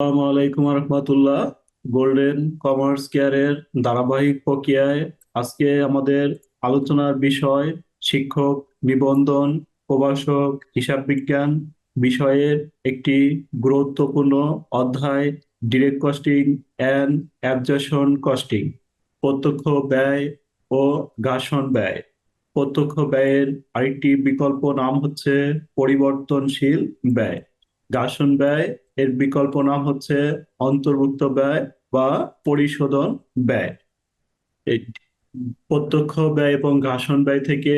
আসসালামু আলাইকুম রহমতুল্লাহ golden commerce কেয়ারের ধারাবাহিক প্রক্রিয়ায় আজকে আমাদের আলোচনার বিষয় শিক্ষক নিবন্ধন, প্রভাষক, হিসাব বিজ্ঞান বিষয়ের একটি গুরুত্বপূর্ণ অধ্যায় direct costing and absorption costing প্রত্যক্ষ ব্যয় ও ঘাসন ব্যয়। প্রত্যক্ষ ব্যয়ের আরেকটি বিকল্প নাম হচ্ছে পরিবর্তনশীল ব্যয়। ঘাসন ব্যয়, এর বিকল্প নাম হচ্ছে অন্তর্ভুক্ত ব্যয় বা পরিশোধন ব্যয়। প্রত্যক্ষ ব্যয় এবং ঘাসন ব্যয় থেকে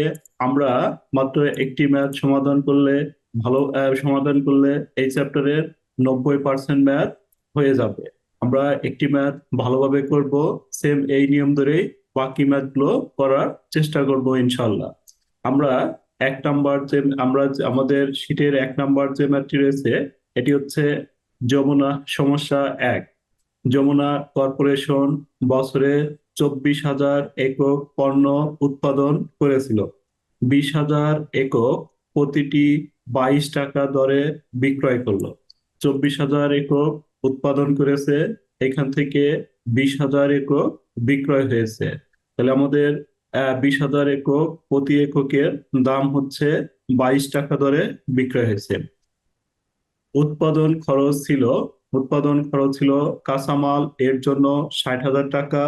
আমরা মাত্র একটি ম্যাথ সমাধান করলে, ভালো সমাধান করলে এই চ্যাপ্টারের নব্বই পার্সেন্ট ম্যাথ হয়ে যাবে। আমরা একটি ম্যাথ ভালোভাবে করব সেম এই নিয়ম ধরেই বাকি ম্যাথগুলো করার চেষ্টা করব ইনশাল্লাহ আমরা এক নাম্বার যে আমরা আমাদের শীটের এক নাম্বার যে ম্যাথটি রয়েছে এটি হচ্ছে যমুনা সমস্যা এক। যমুনা কর্পোরেশন বছরে চব্বিশ হাজার একক পণ্য উৎপাদন করেছিল। বিশ হাজার একক প্রতিটি বাইশ টাকা দরে বিক্রয় করল। চব্বিশ হাজার একক উৎপাদন করেছে, এখান থেকে বিশ হাজার একক বিক্রয় হয়েছে। তাহলে আমাদের বিশ হাজার একক প্রতি এককের দাম হচ্ছে বাইশ টাকা দরে বিক্রয় হয়েছে। উৎপাদন খরচ ছিল, উৎপাদন খরচ ছিল কাঁচামাল, এর জন্য ষাট হাজার টাকা,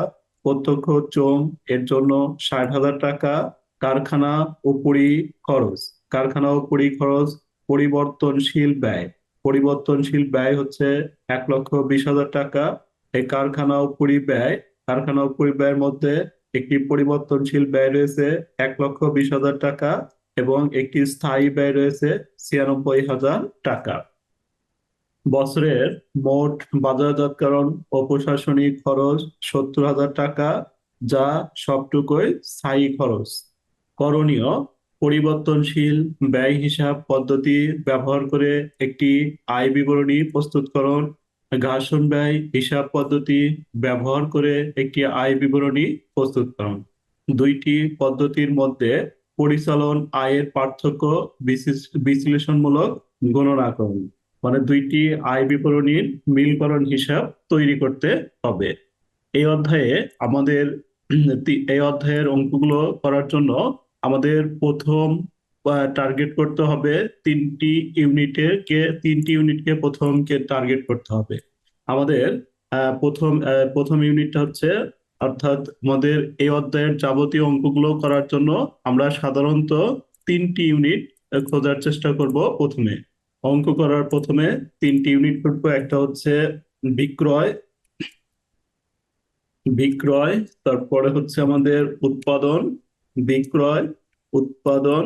প্রত্যক্ষ চোং এর জন্য ষাট হাজার টাকা, কারখানা উপরি খরচ। কারখানা উপরি খরচ, পরিবর্তনশীল ব্যয়। পরিবর্তনশীল ব্যয় হচ্ছে এক লক্ষ বিশ হাজার টাকা। এই কারখানা উপরি ব্যয়, কারখানা উপরি ব্যয়ের মধ্যে একটি পরিবর্তনশীল ব্যয় রয়েছে এক লক্ষ বিশ হাজার টাকা এবং একটি স্থায়ী ব্যয় রয়েছে ছিয়ানব্বই হাজার টাকা। বছরের মোট বাজারজাতকরণ ও প্রশাসনিক খরচ সত্তর হাজার টাকা, যা সবটুকুই স্থায়ী খরচ। করণীয় পরিবর্তনশীল ব্যয় হিসাব পদ্ধতি ব্যবহার করে একটি আয় বিবরণী প্রস্তুতকরণ ঘাসন ব্যয় হিসাব পদ্ধতি ব্যবহার করে একটি আয় বিবরণী প্রস্তুত করুন। দুইটি পদ্ধতির মধ্যে পরিচালন আয়ের পার্থক্য বিশ্লেষণমূলক গণনা করুন। মানে দুইটি আয় বিবরণীর মিলকরণ হিসাব তৈরি করতে হবে। এই অধ্যায়ে আমাদের এই অধ্যায়ের অঙ্কগুলো করার জন্য আমাদের প্রথম টার্গেট করতে হবে তিনটি ইউনিটের কে, তিনটি ইউনিটকে প্রথম কে টার্গেট করতে হবে। আমাদের প্রথম প্রথম ইউনিটটা হচ্ছে, অর্থাৎ আমাদের এই অধ্যায়ের যাবতীয় অঙ্কগুলো করার জন্য আমরা সাধারণত তিনটি ইউনিট খোঁজার চেষ্টা করব প্রথমে। অঙ্ক করার প্রথমে তিনটি ইউনিট করব, একটা হচ্ছে বিক্রয় বিক্রয়, তারপরে হচ্ছে আমাদের উৎপাদন, বিক্রয়, উৎপাদন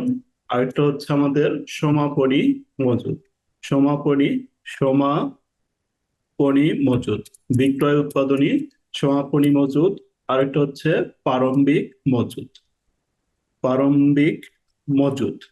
আরেকটা হচ্ছে আমাদের সমাপনী মজুদ। সমাপনী সমাপনী মজুদ। বিক্রয় উৎপাদনী, সমাপনী মজুদ। আরেকটা হচ্ছে প্রারম্ভিক মজুদ। প্রারম্ভিক মজুদ।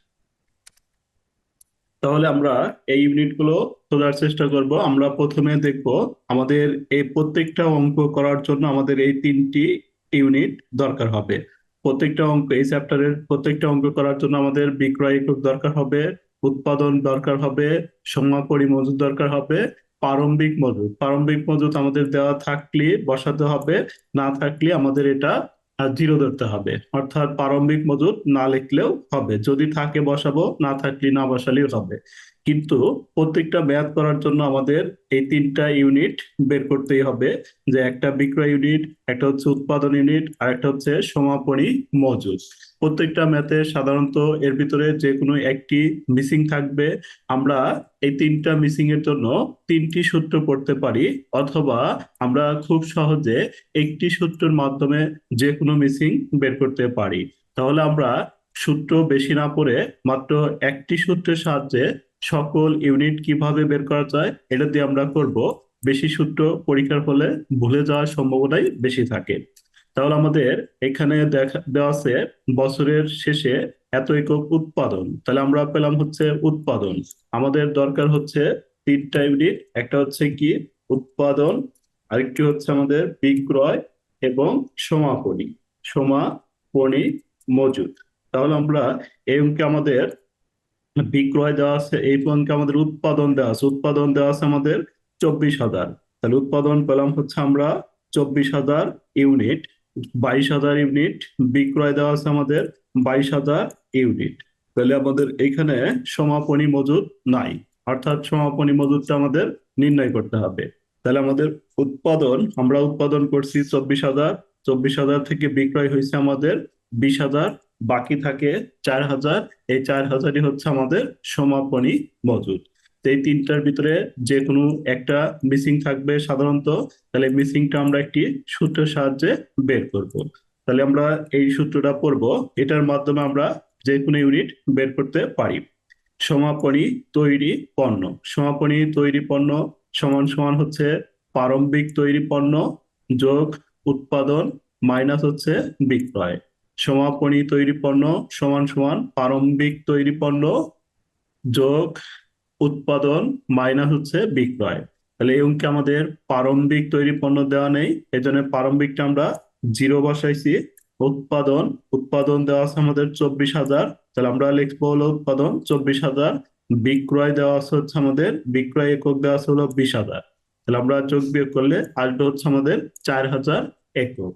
তাহলে আমরা এই ইউনিটগুলো খোঁজার চেষ্টা করব। আমরা প্রথমে দেখব আমাদের এই প্রত্যেকটা অঙ্ক করার জন্য আমাদের এই তিনটি ইউনিট দরকার হবে। প্রত্যেকটা অঙ্ক, এই চ্যাপ্টারের প্রত্যেকটা অঙ্ক করার জন্য আমাদের বিক্রয় একক দরকার হবে, উৎপাদন দরকার হবে সমাপনী মজুদ দরকার হবে, প্রারম্ভিক মজুদ। প্রারম্ভিক মজুদ আমাদের দেওয়া থাকলে বসাতে হবে, না থাকলে আমাদের এটা জিরো ধরতে হবে। অর্থাৎ প্রারম্ভিক মজুদ না লিখলেও হবে। যদি থাকে বসাবো, না থাকলে না বসালেও হবে। কিন্তু প্রত্যেকটা ম্যাথ করার জন্য আমাদের এই তিনটা ইউনিট বের করতেই হবে। যে একটা বিক্রয় ইউনিট একটা হচ্ছে উৎপাদন ইউনিট আর একটা হচ্ছে সমাপনী মজুদ প্রত্যেকটা ম্যাথে সাধারণত এর ভিতরে যে কোনো একটি মিসিং থাকবে। আমরা এই তিনটা মিসিং এর জন্য তিনটি সূত্র পড়তে পারি, অথবা আমরা খুব সহজে একটি সূত্রের মাধ্যমে যে কোনো মিসিং বের করতে পারি। তাহলে আমরা সূত্র বেশি না পড়ে মাত্র একটি সূত্রের সাহায্যে সকল ইউনিট কীভাবে বের করা যায়, এটা দিয়ে আমরা করব। বেশি সূত্র পরীক্ষার ফলে ভুলে যাওয়ার সম্ভাবনাই বেশি থাকে। তাহলে আমাদের এখানে দেখা, দেওয়া আছে বছরের শেষে এত একক উৎপাদন। তাহলে আমরা পেলাম হচ্ছে উৎপাদন। আমাদের দরকার হচ্ছে তিনটা ইউনিট, একটা হচ্ছে কি? উৎপাদন, আরেকটি হচ্ছে আমাদের বিক্রয় এবং সমাপনী। সমাপনী মজুদ। তাহলে আমরা এই অঙ্কে আমাদের বিক্রয় দেওয়া আছে, এই অঙ্কে আমাদের উৎপাদন দেওয়া আছে। উৎপাদন দেওয়া আছে আমাদের চব্বিশ হাজার। তাহলে উৎপাদন পেলাম হচ্ছে আমরা চব্বিশ হাজার ইউনিট, বাইশ হাজার ইউনিট, বিক্রয় দেওয়া আছে আমাদের বাইশ হাজার ইউনিট। তাহলে আমাদের এখানে সমাপনী মজুদ নাই, অর্থাৎ সমাপনী মজুদটা আমাদের নির্ণয় করতে হবে। তাহলে আমাদের উৎপাদন, আমরা উৎপাদন করছি চব্বিশ হাজার চব্বিশ হাজার থেকে বিক্রয় হয়েছে আমাদের বিশ হাজার বাকি থাকে চার হাজার। এই চার হাজারই হচ্ছে আমাদের সমাপনী মজুদ এই তিনটার ভিতরে যে কোনো একটা মিসিং থাকবে সাধারণত, তাহলে মিসিংটা আমরা একটি সূত্রের সাহায্যে বের করব। তাহলে আমরা এই সূত্রটা পড়ব। এটার মাধ্যমে আমরা যে কোনো ইউনিট বের করতে পারি। সমাপনী তৈরি পণ্য। সমাপনী তৈরি পণ্য সমান সমান হচ্ছে প্রারম্ভিক তৈরি পণ্য যোগ উৎপাদন মাইনাস হচ্ছে বিক্রয়। সমাপনী তৈরি পণ্য সমান সমান প্রারম্ভিক তৈরি পণ্য যোগ উৎপাদন মাইনাস হচ্ছে বিক্রয়। তাহলে এই অঙ্কে আমাদের প্রারম্ভিক তৈরি পণ্য দেওয়া নেই এই জন্য প্রারম্ভিকটা আমরা জিরো বসাইছি। উৎপাদন উৎপাদন দেওয়া আছে আমাদের চব্বিশ হাজার। তাহলে আমরা লিখব হলো উৎপাদন চব্বিশ হাজার, বিক্রয় দেওয়া আছে হচ্ছে আমাদের, বিক্রয় একক দেওয়া আছে হলো বিশ হাজার। তাহলে আমরা যোগ বিয়োগ করলে আসবে হচ্ছে আমাদের চার হাজার একক।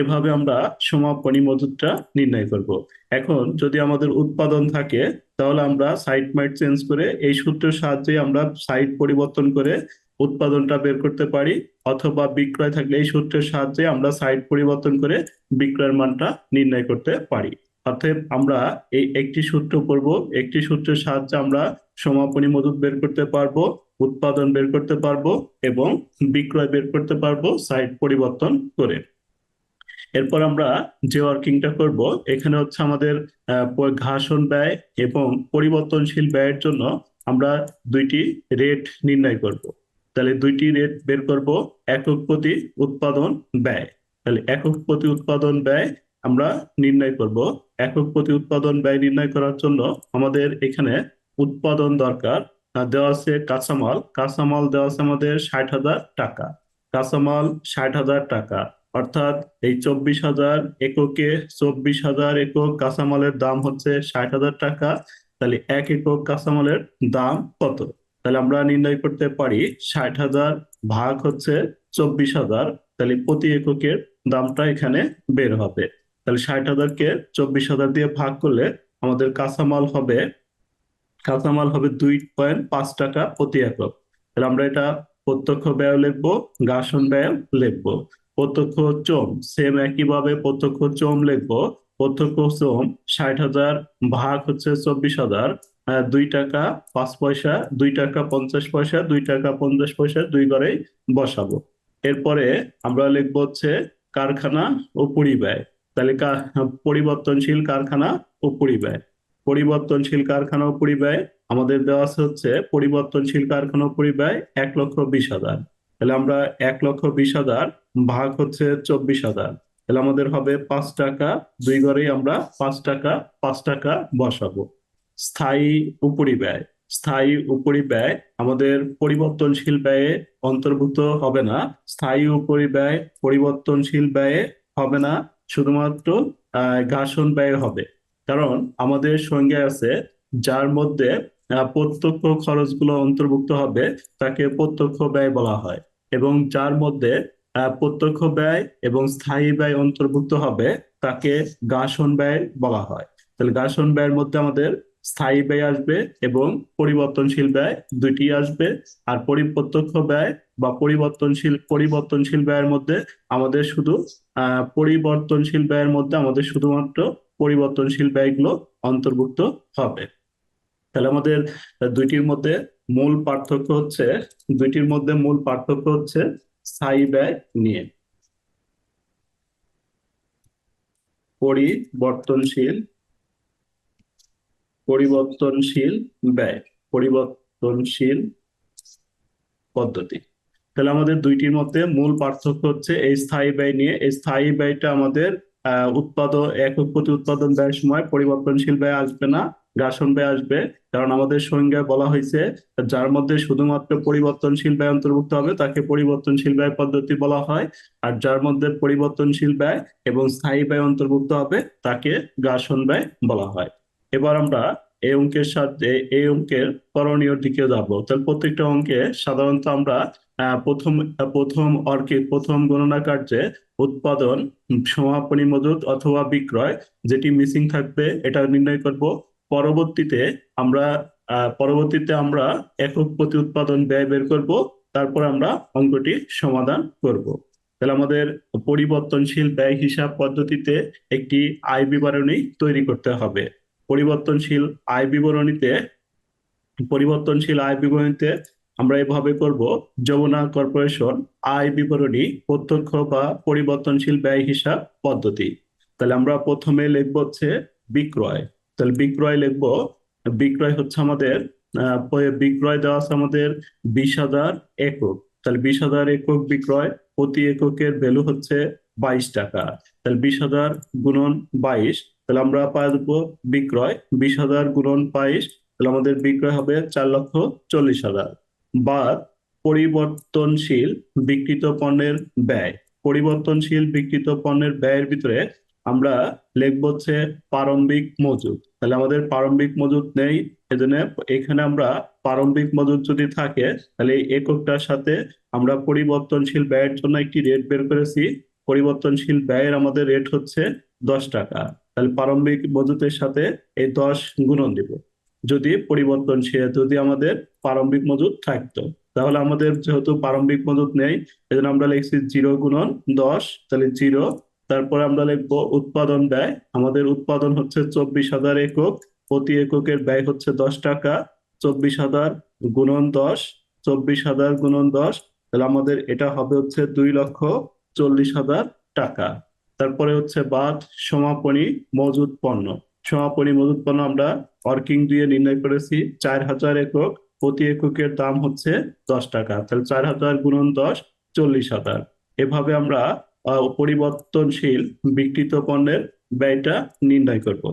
এভাবে আমরা সমাপনী মজুদটা নির্ণয় করব। এখন যদি আমাদের উৎপাদন থাকে, তাহলে আমরা সাইট মাইট চেঞ্জ করে এই সূত্রের সাহায্যে আমরা সাইট পরিবর্তন করে উৎপাদনটা বের করতে পারি, অথবা বিক্রয় থাকলে এই সূত্রের সাহায্যে আমরা সাইট পরিবর্তন করে বিক্রয়ের মানটা নির্ণয় করতে পারি। অতএব আমরা এই একটি সূত্র পড়ব, একটি সূত্রের সাহায্যে আমরা সমাপনী মজুদ বের করতে পারব, উৎপাদন বের করতে পারব এবং বিক্রয় বের করতে পারব সাইট পরিবর্তন করে। এরপর আমরা যে ওয়ার্কিংটা করব, এখানে হচ্ছে আমাদের ঘাসন ব্যয় এবং পরিবর্তনশীল ব্যয়ের জন্য আমরা দুইটি রেট নির্ণয় করব। তাহলে দুইটি রেট বের করব, একক প্রতি উৎপাদন ব্যয়। তাহলে একক প্রতি উৎপাদন ব্যয় আমরা নির্ণয় করব। একক প্রতি উৎপাদন ব্যয় নির্ণয় করার জন্য আমাদের এখানে উৎপাদন দরকার। দেওয়া আছে কাঁচামাল। কাঁচামাল দেওয়া আছে আমাদের ষাট হাজার টাকা। কাঁচামাল ষাট হাজার টাকা। অর্থাৎ এই চব্বিশ হাজার এককে চব্বিশ হাজার একক কাঁচামালের দাম হচ্ছে ষাট হাজার টাকা, তাহলে এক একক কাঁচামালের দাম কত? তাহলে আমরা নির্ণয় করতে পারি ষাট হাজার ভাগ হচ্ছে চব্বিশ হাজার, তাহলে প্রতি এককের দামটা এখানে বের হবে। তাহলে ষাট হাজারকে চব্বিশ হাজার দিয়ে ভাগ করলে আমাদের কাঁচামাল হবে কাঁচামাল হবে দুই পয়েন্ট পাঁচ টাকা প্রতি একক। তাহলে আমরা এটা প্রত্যক্ষ ব্যয় লিখব গাসন ব্যয় লিখব। প্রত্যক্ষ চোম সেম একইভাবে প্রত্যক্ষ চোম লিখব প্রত্যক্ষ চোম ষাট হাজার ভাগ হচ্ছে চব্বিশ হাজার দুই টাকা পাঁচ পয়সা, দুই টাকা পঞ্চাশ পয়সা, দুই টাকা পঞ্চাশ পয়সা, দুই ঘরেই বসাবো। এরপরে আমরা লিখব হচ্ছে কারখানা ও পরিব্যয় তাহলে পরিবর্তনশীল কারখানা ও পরিব্যয় পরিবর্তনশীল কারখানা ও পরিব্যয় আমাদের দেওয়া হচ্ছে পরিবর্তনশীল কারখানা ও পরিব্যয় এক লক্ষ বিশ হাজার। তাহলে আমরা এক লক্ষ বিশ হাজার ভাগ হচ্ছে চব্বিশ হাজার। তাহলে আমাদের হবে পাঁচ টাকা, দুই ঘরেই আমরা পাঁচ টাকা পাঁচ টাকা বসাবো। স্থায়ী উপরি ব্যয়। স্থায়ী উপরি ব্যয় আমাদের পরিবর্তনশীল ব্যয়ে অন্তর্ভুক্ত হবে না। স্থায়ী উপরি ব্যয় পরিবর্তনশীল ব্যয়ে হবে না, শুধুমাত্র ঘাসন ব্যয় হবে। কারণ আমাদের সঙ্গে আছে, যার মধ্যে প্রত্যক্ষ খরচগুলো অন্তর্ভুক্ত হবে, তাকে প্রত্যক্ষ ব্যয় বলা হয়। এবং যার মধ্যে প্রত্যক্ষ ব্যয় এবং স্থায়ী ব্যয় অন্তর্ভুক্ত হবে, তাকে গাসন ব্যয় বলা হয়। তাহলে গাসন ব্যয়ের মধ্যে আমাদের স্থায়ী ব্যয় আসবে এবং পরিবর্তনশীল ব্যয় দুইটি আসবে। আর পরিপ্রত্যক্ষ ব্যয় বা পরিবর্তনশীল পরিবর্তনশীল ব্যয়ের মধ্যে আমাদের শুধু পরিবর্তনশীল ব্যয়ের মধ্যে আমাদের শুধুমাত্র পরিবর্তনশীল ব্যয়গুলো অন্তর্ভুক্ত হবে। তাহলে আমাদের দুইটির মধ্যে মূল পার্থক্য হচ্ছে, দুইটির মধ্যে মূল পার্থক্য হচ্ছে স্থায়ী ব্যয় নিয়ে। পরিবর্তনশীল পরিবর্তনশীল ব্যয়, পরিবর্তনশীল পদ্ধতি। তাহলে আমাদের দুইটির মধ্যে মূল পার্থক্য হচ্ছে এই স্থায়ী ব্যয় নিয়ে। এই স্থায়ী ব্যয়টা আমাদের, আহ উৎপাদন একক প্রতি উৎপাদন ব্যয়ের সময় পরিবর্তনশীল ব্যয় আসবে না। গ্রাসন ব্যয় আসবে। কারণ আমাদের সংজ্ঞায় বলা হয়েছে, যার মধ্যে শুধুমাত্র পরিবর্তনশীল ব্যয় অন্তর্ভুক্ত হবে, তাকে পরিবর্তনশীল ব্যয় পদ্ধতি বলা হয়। আর যার মধ্যে পরিবর্তনশীল ব্যয় এবং স্থায়ী ব্যয় অন্তর্ভুক্ত হবে, তাকে গ্রাসন ব্যয় বলা হয়। এবার আমরা এই অঙ্কের সাথে, এই অঙ্কের করণীয় দিকে যাব। তাহলে প্রত্যেকটা অঙ্কে সাধারণত আমরা প্রথম প্রথম অর্কে প্রথম গণনা কার্যে উৎপাদন, সমাপনী মজুদ অথবা বিক্রয়, যেটি মিসিং থাকবে, এটা নির্ণয় করব। পরবর্তীতে আমরা পরবর্তীতে আমরা একক প্রতি উৎপাদন ব্যয় বের করব, তারপর আমরা অঙ্কটি সমাধান করব। তাহলে আমাদের পরিবর্তনশীল ব্যয় হিসাব পদ্ধতিতে একটি আয় বিবরণী তৈরি করতে হবে। পরিবর্তনশীল আয় বিবরণীতে, পরিবর্তনশীল আয় বিবরণীতে আমরা এভাবে করব, যমুনা কর্পোরেশন আয় বিবরণী প্রত্যক্ষ বা পরিবর্তনশীল ব্যয় হিসাব পদ্ধতি। তাহলে আমরা প্রথমে লিখব হচ্ছে বিক্রয়। তাহলে বিক্রয় লিখব। বিক্রয় হচ্ছে আমাদের বিক্রয় দেওয়া আছে আমাদের বিশ হাজার একক। তাহলে বিশ হাজার একক বিক্রয় প্রতি এককের ভ্যালু হচ্ছে বাইশ টাকা। তাহলে বিশ হাজার গুণন বাইশ, তাহলে আমরা পাবো বিক্রয়। বিশ হাজার গুণন বাইশ, তাহলে আমাদের বিক্রয় হবে চার লক্ষ চল্লিশ হাজার। বাদ পরিবর্তনশীল বিকৃত পণ্যের ব্যয়। পরিবর্তনশীল বিকৃত পণ্যের ব্যয়ের ভিতরে আমরা লিখব হচ্ছে প্রারম্ভিক মজুদ। তাহলে আমাদের প্রারম্ভিক মজুদ নেই, এজন্য এখানে আমরা প্রারম্ভিক মজুদ যদি থাকে, তাহলে এই এককটার সাথে আমরা পরিবর্তনশীল ব্যয়ের জন্য একটি রেট বের করেছি। পরিবর্তনশীল ব্যয়ের আমাদের রেট হচ্ছে দশ টাকা। তাহলে প্রারম্ভিক মজুদের সাথে এই দশ গুণন দিব। যদি পরিবর্তনশীল যদি আমাদের প্রারম্ভিক মজুদ থাকতো। তাহলে আমাদের যেহেতু প্রারম্ভিক মজুদ নেই, এজন্য আমরা লিখছি জিরো গুণন দশ, তাহলে জিরো তারপরে আমরা লিখব উৎপাদন ব্যয়। আমাদের উৎপাদন হচ্ছে চব্বিশ হাজার একক। প্রতি এককের ব্যয় হচ্ছে দশ টাকা। চব্বিশ হাজার গুণন দশ। চব্বিশ হাজার গুণন দশ। তাহলে আমাদের এটা হবে হচ্ছে দুই লক্ষ চল্লিশ হাজার টাকা। তারপরে হচ্ছে বাদ, সমাপনী মজুদ পণ্য। সমাপনী মজুদ পণ্য আমরা অর্কিং দিয়ে নির্ণয় করেছি। চার হাজার একক। প্রতি এককের দাম হচ্ছে দশ টাকা। তাহলে চার হাজার গুণন দশ, চল্লিশ হাজার। এভাবে আমরা পরিবর্তনশীল বিক্রিত পণ্যের ব্যয়টা নির্ণয় করব।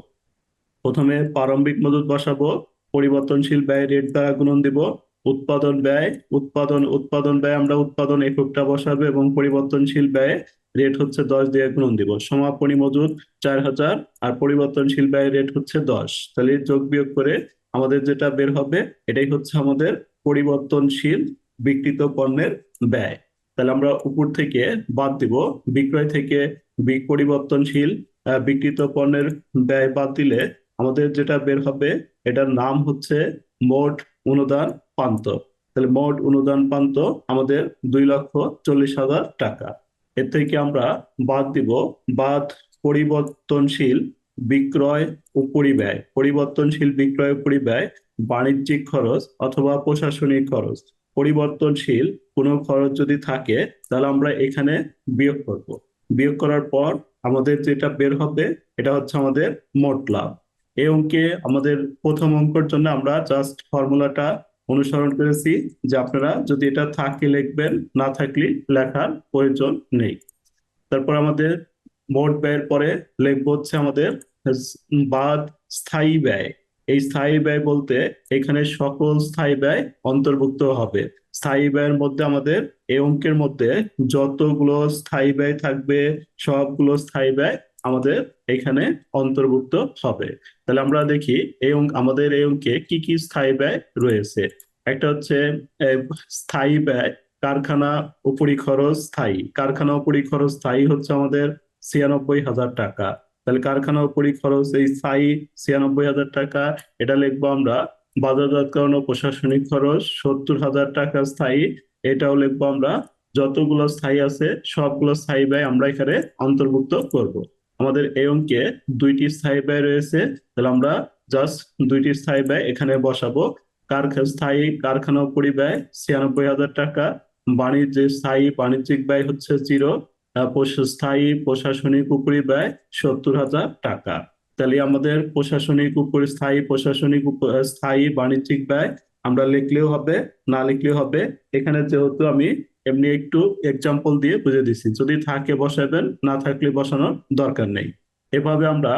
প্রথমে প্রারম্ভিক মজুদ বসাবো, পরিবর্তনশীল ব্যয় রেট দ্বারা গুণন দিব, উৎপাদন ব্যয়, উৎপাদন উৎপাদন ব্যয় আমরা উৎপাদন এককটা বসাবো এবং পরিবর্তনশীল ব্যয় রেট হচ্ছে দশ দিয়ে গুণন দিব। সমাপনী মজুদ চার হাজার আর পরিবর্তনশীল ব্যয় রেট হচ্ছে দশ। তাহলে যোগ বিয়োগ করে আমাদের যেটা বের হবে, এটাই হচ্ছে আমাদের পরিবর্তনশীল বিক্রিত পণ্যের ব্যয়। তাহলে আমরা উপর থেকে বাদ দিব। বিক্রয় থেকে পরিবর্তনশীল আহ, বিক্রিত পণ্যের ব্যয় বাদ দিলে আমাদের যেটা বের হবে এটার নাম হচ্ছে মোট অনুদান পান্ত তাহলে মোট অনুদান পান্ত আমাদের দুই লক্ষ চল্লিশ হাজার টাকা। এর থেকে আমরা বাদ দিব বাদ পরিবর্তনশীল বিক্রয় ও পরিব্যয় পরিবর্তনশীল বিক্রয় পরিব্যয় বাণিজ্যিক খরচ অথবা প্রশাসনিক খরচ। পরিবর্তনশীল, কোনো খরচ যদি থাকে, তাহলে আমরা এখানে বিয়োগ করব। বিয়োগ করার পর আমাদের যেটা বের হবে, এটা হচ্ছে আমাদের মোট লাভ। এই অঙ্কে আমাদের প্রথম অঙ্কের জন্য আমরা জাস্ট ফর্মুলাটা অনুসরণ করেছি যে আপনারা যদি এটা থাকে লিখবেন, না থাকলে লেখার প্রয়োজন নেই। তারপর আমাদের মোট ব্যয়ের পরে লিখব হচ্ছে আমাদের বাদ স্থায়ী ব্যয়। এই স্থায়ী ব্যয় বলতে এখানে সকল স্থায়ী ব্যয় অন্তর্ভুক্ত হবে। স্থায়ী ব্যয়ের মধ্যে আমাদের এই অঙ্কের মধ্যে যতগুলো স্থায়ী ব্যয় থাকবে, সবগুলো স্থায়ী ব্যয় আমাদের এখানে অন্তর্ভুক্ত হবে। তাহলে আমরা দেখি এই অঙ্ক, আমাদের এই অঙ্কে কি কি স্থায়ী ব্যয় রয়েছে? একটা হচ্ছে স্থায়ী ব্যয়, কারখানা উপরি খরচ স্থায়ী। কারখানা উপরি খরচ স্থায়ী হচ্ছে আমাদের ছিয়ানব্বই হাজার টাকা। তাহলে কারখানা খরচ এই স্থায়ী ছিয়ানব্বই হাজার টাকা, এটা লিখব আমরা। বাজারজাতকরণ ও প্রশাসনিক খরচ সত্তর হাজার টাকা স্থায়ী, এটাও লিখব আমরা। যতগুলো স্থায়ী আছে, সবগুলো স্থায়ী ব্যয় আমরা এখানে অন্তর্ভুক্ত করব। আমাদের এই অঙ্কে দুইটি স্থায়ী ব্যয় রয়েছে, তাহলে আমরা জাস্ট দুইটি স্থায়ী ব্যয় এখানে বসাবো। কারখানা স্থায়ী, কারখানা পরিব্যয় ছিয়ানব্বই হাজার টাকা বাণিজ্য স্থায়ী বাণিজ্যিক ব্যয় হচ্ছে জিরো স্থায়ী প্রশাসনিক উপরি ব্যয় সত্তর হাজার টাকা। তাহলে আমাদের প্রশাসনিক উপরি স্থায়ী প্রশাসনিক স্থায়ী বাণিজ্যিক ব্যয় আমরা লিখলেও হবে, না লিখলেও হবে। এখানে যেহেতু আমি এমনি একটু এক্সাম্পল দিয়ে বুঝে দিছি। যদি থাকে বসাবেন, না থাকলে বসানোর দরকার নেই। এভাবে আমরা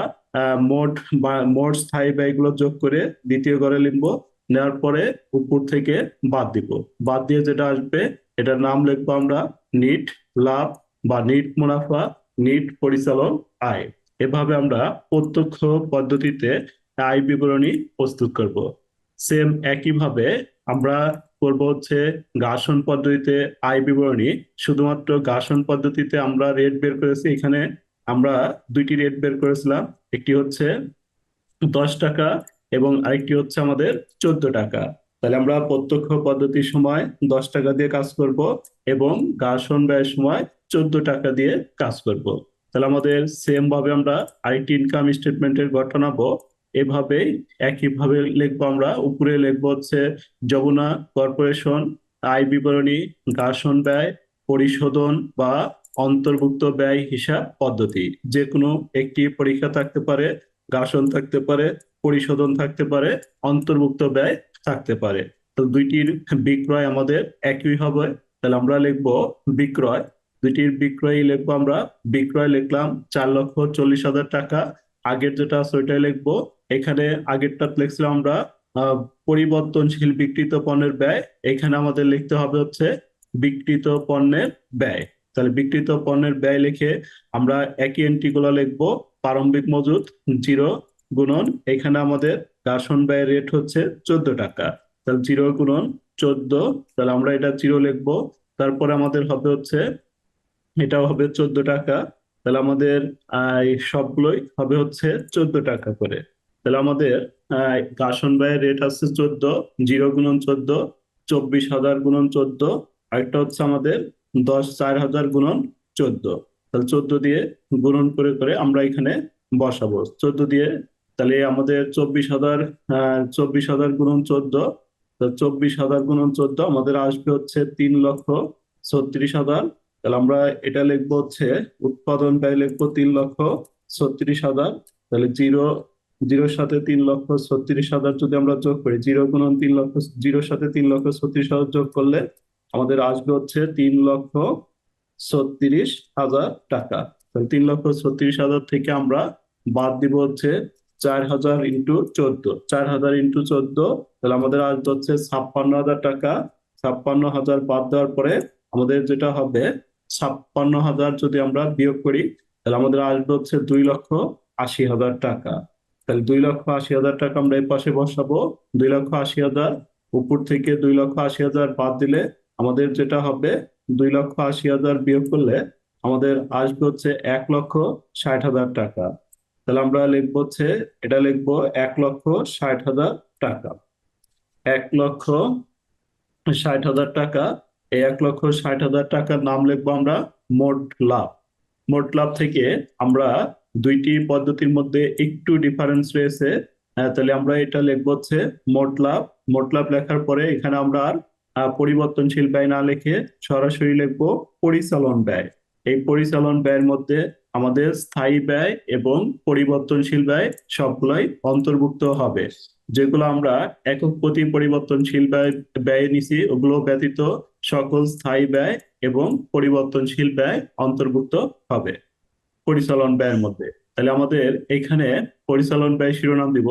মোট বা, মোট স্থায়ী ব্যয়গুলো যোগ করে দ্বিতীয় ঘরে লিখব, নেওয়ার পরে উপর থেকে বাদ দিব। বাদ দিয়ে যেটা আসবে, এটার নাম লিখব আমরা নিট লাভ বা নিট মুনাফা নিট পরিচালন, আয়। এভাবে আমরা প্রত্যক্ষ পদ্ধতিতে আয় বিবরণী প্রস্তুত করব। সেম একইভাবে আমরা করব হচ্ছে গাসন পদ্ধতিতে আয় বিবরণী। শুধুমাত্র গাসন পদ্ধতিতে আমরা রেট বের করেছি, এখানে আমরা দুইটি রেট বের করেছিলাম। একটি হচ্ছে দশ টাকা এবং আরেকটি হচ্ছে আমাদের চোদ্দ টাকা। তাহলে আমরা প্রত্যক্ষ পদ্ধতির সময় দশ টাকা দিয়ে কাজ করব এবং গাসন ব্যয়ের সময় চোদ্দ টাকা দিয়ে কাজ করব। তাহলে আমাদের সেম ভাবে আমরা আরেকটি ইনকাম স্টেটমেন্টের ঘটনাবো এভাবেই একইভাবে লিখব আমরা। উপরে লিখব হচ্ছে যমুনা কর্পোরেশন, আয় বিবরণী গাসন ব্যয় পরিশোধন বা অন্তর্ভুক্ত ব্যয় হিসাব পদ্ধতি। যে কোনো একটি পরীক্ষা থাকতে পারে গাসন থাকতে পারে, পরিশোধন থাকতে পারে, অন্তর্ভুক্ত ব্যয় থাকতে পারে। তো দুইটির বিক্রয় আমাদের একই হবে। তাহলে আমরা লিখব বিক্রয়। দুইটির বিক্রয় লিখব আমরা। বিক্রয় লিখলাম চার লক্ষ চল্লিশ হাজার টাকা। আগের যেটা আছে ওইটাই লিখব। এখানে আগেরটা লিখছিলাম আমরা পরিবর্তনশীল বিক্রিত পণ্যের ব্যয়। এখানে আমাদের লিখতে হবে হচ্ছে বিক্রিত পণ্যের ব্যয়। তাহলে বিক্রিত পণ্যের ব্যয় লিখে আমরা একই এন্ট্রি গুলো লিখব। প্রারম্ভিক মজুদ জিরো গুণন। এখানে আমাদের গাসন ব্যয় রেট হচ্ছে চোদ্দ টাকা। তাহলে জিরো গুণন চোদ্দ, তাহলে আমরা এটা জিরো লিখব। তারপরে আমাদের হবে হচ্ছে, এটাও হবে চোদ্দ টাকা। তাহলে আমাদের সবগুলোই হবে হচ্ছে চোদ্দ টাকা করে। তাহলে আমাদের গাসন ব্যয়ের রেট আছে চোদ্দ জিরো গুণন চোদ্দ, চব্বিশ হাজার গুণন চোদ্দ, আরেকটা হচ্ছে আমাদের দশ চার হাজার গুণন চোদ্দ। তাহলে চোদ্দ দিয়ে গুণন করে করে আমরা এখানে বসাবো। চোদ্দ দিয়ে তাহলে আমাদের চব্বিশ হাজার চব্বিশ হাজার গুণন চোদ্দ চব্বিশ হাজার গুণন চোদ্দ, আমাদের আসবে হচ্ছে তিন লক্ষ ছত্রিশ হাজার। তাহলে আমরা এটা লিখব হচ্ছে উৎপাদন ব্যয় লিখব তিন লক্ষ ছত্রিশ হাজার। তাহলে জিরো, জিরোর সাথে তিন লক্ষ ছত্রিশ হাজার যদি আমরা যোগ করি, জিরো গুণন তিন লক্ষ, জিরোর সাথে তিন লক্ষ ছত্রিশ হাজার যোগ করলে আমাদের আসবে হচ্ছে তিন লক্ষ ছত্রিশ হাজার টাকা। তাহলে তিন লক্ষ ছত্রিশ হাজার থেকে আমরা বাদ দিব হচ্ছে চার হাজার ইন্টু চোদ্দ। চার হাজার ইন্টু চোদ্দ, তাহলে আমাদের আসবে হচ্ছে ছাপ্পান্ন হাজার টাকা। ছাপ্পান্ন হাজার বাদ দেওয়ার পরে আমাদের যেটা হবে ছাপ্পান্ন হাজার যদি আমরা বিয়োগ করি, তাহলে আমাদের আসবে হচ্ছে দুই লক্ষ আশি হাজার টাকা। তাহলে দুই লক্ষ আশি হাজার টাকা আমরা এই পাশে বসাবো। দুই লক্ষ আশি হাজার উপর থেকে দুই লক্ষ আশি হাজার বাদ দিলে আমাদের যেটা হবে, দুই লক্ষ আশি হাজার বিয়োগ করলে আমাদের আসবে হচ্ছে এক লক্ষ ষাট হাজার টাকা। তাহলে আমরা লিখব হচ্ছে, এটা লিখব এক লক্ষ ষাট হাজার টাকা। এক লক্ষ ষাট হাজার টাকা, এই এক লক্ষ ষাট হাজার টাকার নাম লিখব আমরা মোট লাভ। মোট লাভ থেকে আমরা দুইটি পদ্ধতির মধ্যে একটু ডিফারেন্স রয়েছে। তাহলে আমরা এটা লিখব হচ্ছে মোট লাভ। মোট লাভ লেখার পরে এখানে আমরা আর পরিবর্তনশীল ব্যয় না লিখে সরাসরি লিখব পরিচালন ব্যয়। এই পরিচালন ব্যয়ের মধ্যে আমাদের স্থায়ী ব্যয় এবং পরিবর্তনশীল ব্যয় সবগুলোই অন্তর্ভুক্ত হবে। যেগুলো আমরা একক প্রতি পরিবর্তনশীল ব্যয় ব্যয় নিছি ওগুলো ব্যতীত সকল স্থায়ী ব্যয় এবং পরিবর্তনশীল ব্যয় অন্তর্ভুক্ত হবে পরিচালন ব্যয়ের মধ্যে। তাহলে আমাদের এখানে পরিচালন ব্যয় শিরোনাম দিব।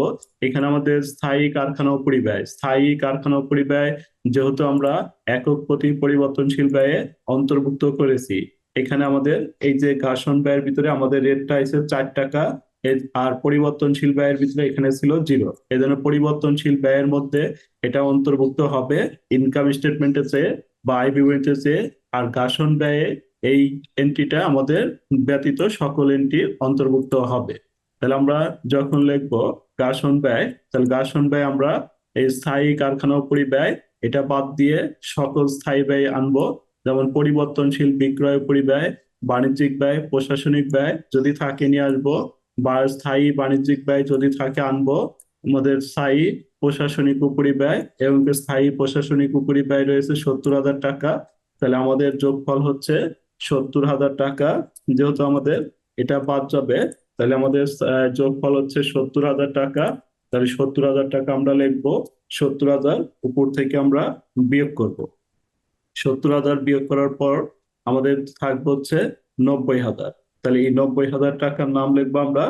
এখানে আমাদের স্থায়ী কারখানা পরিব্যয় স্থায়ী কারখানা পরিব্যয় যেহেতু আমরা একক প্রতি পরিবর্তনশীল ব্যয়ে অন্তর্ভুক্ত করেছি এখানে আমাদের এই যে গাসন ব্যয়ের ভিতরে আমাদের রেটটা এসে চার টাকা আর পরিবর্তনশীল ব্যয়ের ভিতরে এখানে ছিল জিরো এই জন্য পরিবর্তনশীল ব্যয়ের মধ্যে এটা অন্তর্ভুক্ত হবে ইনকাম স্টেটমেন্টে চেয়ে বা আয় বিবরণীতে চেয়ে, আর গাসন ব্যয়ে এই এন্ট্রিটা আমাদের ব্যতীত সকল এন্ট্রি অন্তর্ভুক্ত হবে। তাহলে আমরা যখন লিখব গাসন ব্যয়, তাহলে গাসন ব্যয় আমরা এই স্থায়ী কারখানা ও পরিব্যয় এটা বাদ দিয়ে সকল স্থায়ী ব্যয় আনব। যেমন পরিবর্তনশীল বিক্রয় পরিব্যয় বাণিজ্যিক ব্যয়, প্রশাসনিক ব্যয় যদি থাকে নিয়ে আসব, বা স্থায়ী বাণিজ্যিক ব্যয় যদি থাকে আনব, আমাদের স্থায়ী প্রশাসনিক উপরি ব্যয় এবং স্থায়ী প্রশাসনিক উপরি ব্যয় রয়েছে সত্তর হাজার টাকা। তাহলে আমাদের যোগফল হচ্ছে সত্তর হাজার টাকা। যেহেতু আমাদের এটা বাদ যাবে, তাহলে আমাদের যোগফল হচ্ছে সত্তর হাজার টাকা। তাহলে সত্তর হাজার টাকা আমরা লিখব, সত্তর হাজার উপর থেকে আমরা বিয়োগ করব। সত্তর হাজার বিয়োগ করার পর আমাদের থাকবে হচ্ছে নব্বই হাজার। তাহলে এই নব্বই হাজার টাকার নাম লিখব আমরা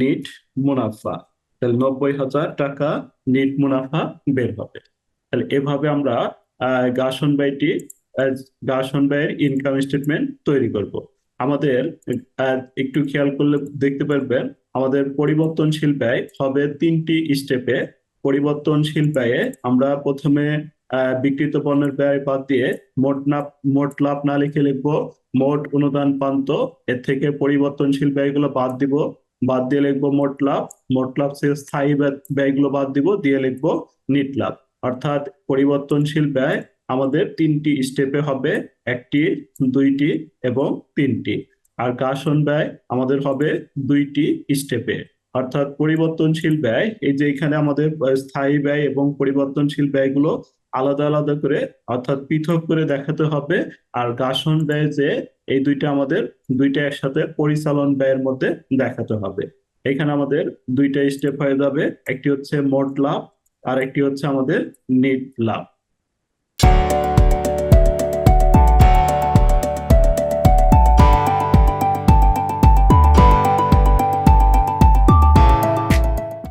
নিট মুনাফা। তাহলে নব্বই হাজার টাকা নিট মুনাফা বের হবে। তাহলে এভাবে আমরা গাসন ব্যয়টি গাসন ব্যয়ের ইনকাম স্টেটমেন্ট তৈরি করব। আমাদের একটু খেয়াল করলে দেখতে পারবেন, আমাদের পরিবর্তনশীল ব্যয় হবে তিনটি স্টেপে পরিবর্তনশীল ব্যয়ে আমরা প্রথমে বিক্রিত পণ্যের ব্যয় বাদ দিয়ে মোট না মোট লাভ না লিখে লিখব, মোট অনুদান প্রান্ত, এর থেকে পরিবর্তনশীল ব্যয়গুলো বাদ দিব, বাদ দিয়ে লিখব মোট লাভ মোট লাভ সে স্থায়ী ব্যয়- ব্যয়গুলো বাদ দিব, দিয়ে লিখব নিট লাভ। অর্থাৎ পরিবর্তনশীল ব্যয় আমাদের তিনটি স্টেপে হবে, একটি, দুইটি এবং তিনটি। আর গাসন ব্যয় আমাদের হবে দুইটি স্টেপে। অর্থাৎ পরিবর্তনশীল ব্যয়, এই যে এখানে আমাদের স্থায়ী ব্যয় এবং পরিবর্তনশীল ব্যয়গুলো আলাদা আলাদা করে, অর্থাৎ পৃথক করে দেখাতে হবে। আর গাসন ব্যয় যে, এই দুইটা আমাদের দুইটা একসাথে পরিচালন ব্যয়ের মধ্যে দেখাতে হবে। এখানে আমাদের দুইটা স্টেপ হয়ে যাবে। একটি হচ্ছে মোট লাভ, আর একটি হচ্ছে আমাদের নেট লাভ।